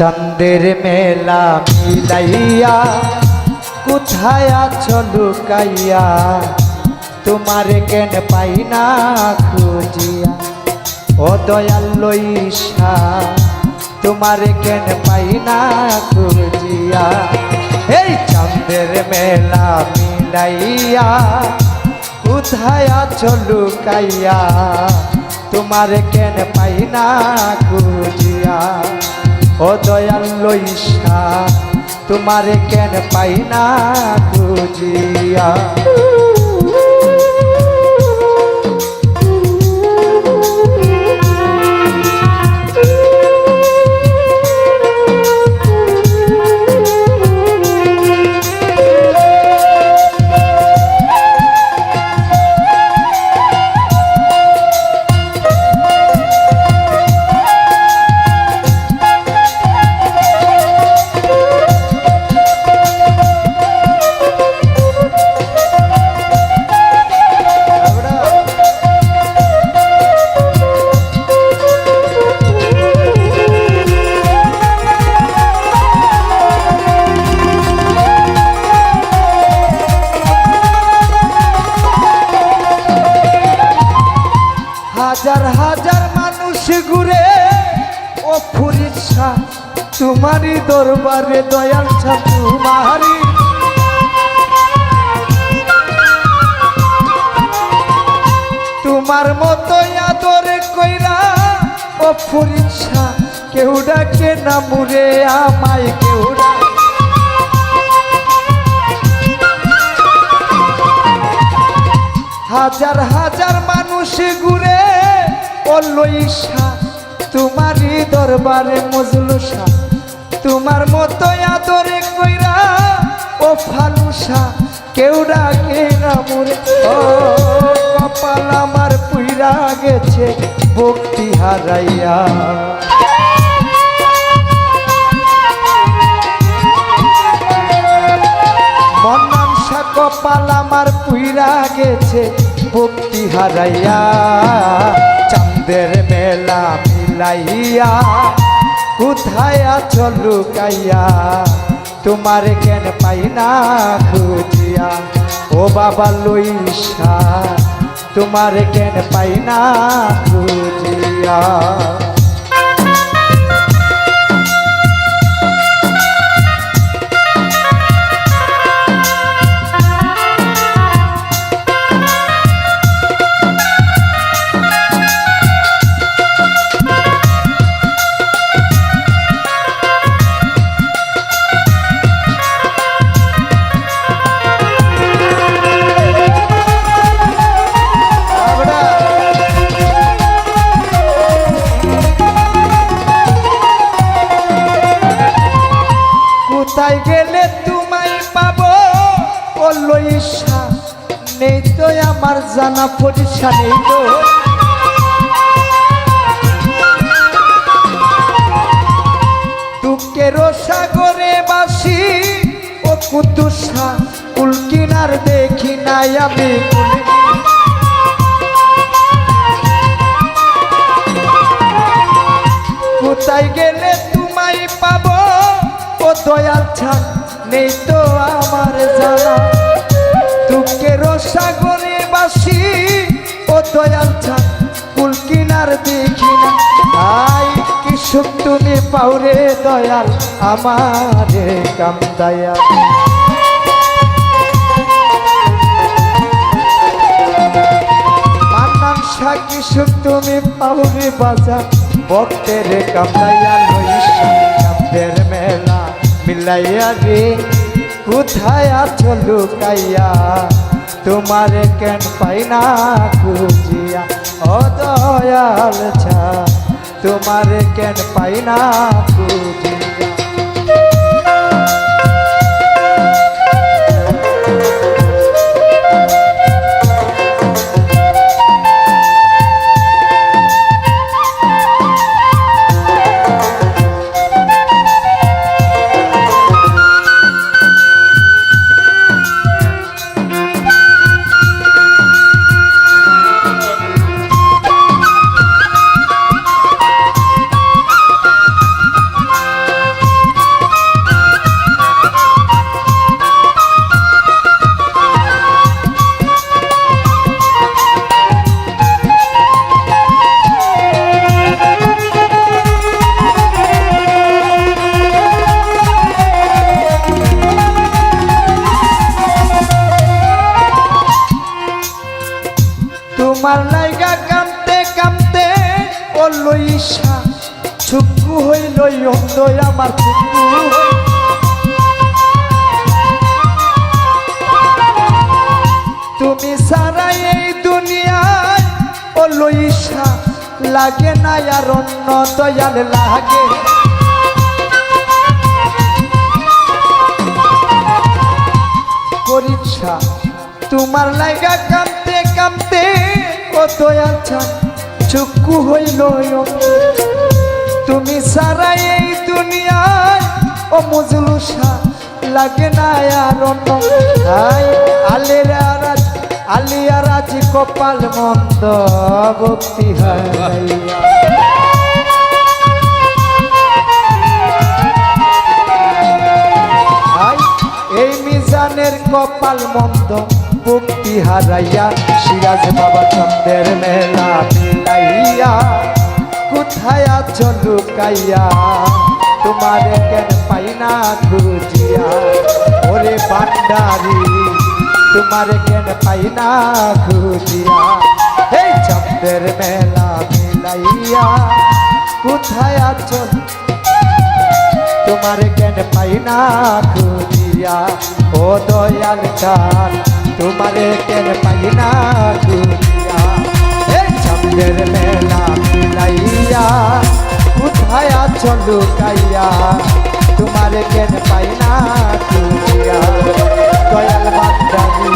চন্দের মেলা মিলাইয়া, কোথায় আছো লুকাইয়া? তোমার কেন পাই না খুঁজিয়া? ও দয়াল লইসা তোমার কেন পাই না খুঁজিয়া? এই চন্দের মেলা মিলাইয়া, কোথায় আছো লুকাইয়া? তোমার কেন পাই না খুঁজিয়া? ও দয়াল লইসা তোমারে কেন পাই না খুঁজিয়া? মানুষ ঘুরে, ও ফুরিসা তোমারই দরবারে দয়াল ছা তোমারি তোমার মতো আদরে কইরা, ও ফুরিসা কেউ ডাকে না মুরে আমায়, কেউ হাজার হাজার মানুষ ঘুরে ও লইসা তোমারই দরবারে মজলুসা তোমার মতো আদরে কইরা, ও ফালুসা, কেউ ডাকে না মোরে। কপাল আমার পুইরা গেছে, ভক্তি হারাইয়া। মনাংসা কপাল আমার পুইরা গেছে, ভক্তি হারাইয়া। চাঁদের মেলা মিলাইয়া, কোথায় আছো লুকাইয়া? তোমার কেন পাই না খুঁজিয়া। ও বাবা লইসা, তোমার কেন পাই না খুঁজিয়া। ও লইসা নেই তো আমার জানা পরিসা নেই তো। দুঃখের সাগরে বাসি ও কুতুসা কুলকিনার দেখি নাই আমি কোথায় গেলে তোমায় পাবো? ও দয়াল ছান নেই তো আমার দেখি না। তাই কি সুখ তুমি পাওরে দয়াল আমারে কাম দয়াল সাকি সুখ তুমি পাওরে বাজার ভক্তের কামড়াইয়া লইসা কামদের মেলা। মিলাইয়া রে, কোথায় আছো লুকাইয়া? তোমার কেন পাই না খুঁজিয়া? ও দয়াল ছা তোমার কেন পাই না খুঁজিয়া? তোমার লাইগা কামতে কামতে করল ঈশা ছুকু হইল আমার ছুকু। তুমি সারা এই দুনিয়ায় করল ঈশা লাগে না আর অন্য দয়াল লাগে। পরীক্ষা তোমার লাইগা কামতে কামতে দয়াল ছান চক্ষু হইল তুমি সারা এই দুনিয়ায় ও মজলুসা লাগে না আর আই আলের আরাজ আলিয়ার আজ কপাল মন্দ, ভক্তি হারাইয়া এই মিজানের কপাল মন্দ, ভক্তি হারাইয়া সিরাজ বাবা চন্দ্রের মেলা মিলাইয়া কোথায় আছো লুকাইয়া? তোমার কেন পাই না খুঁজিয়া? ওরে ভান্ডারি, তোমার কেন পাই না খুঁজিয়া? এই চন্দ্রের মেলা মিলাইয়া, কোথায় আছো? তোমার জ্ঞান পাই না খুঁজিয়া? ও দয়াল চান তোমারে কেন পাই না দুনিয়া। এ সামনের মেলা মিলাইয়া কোথায় আছো লুকাইয়া? তোমারে কেন পাই না দয়াল বান্দানি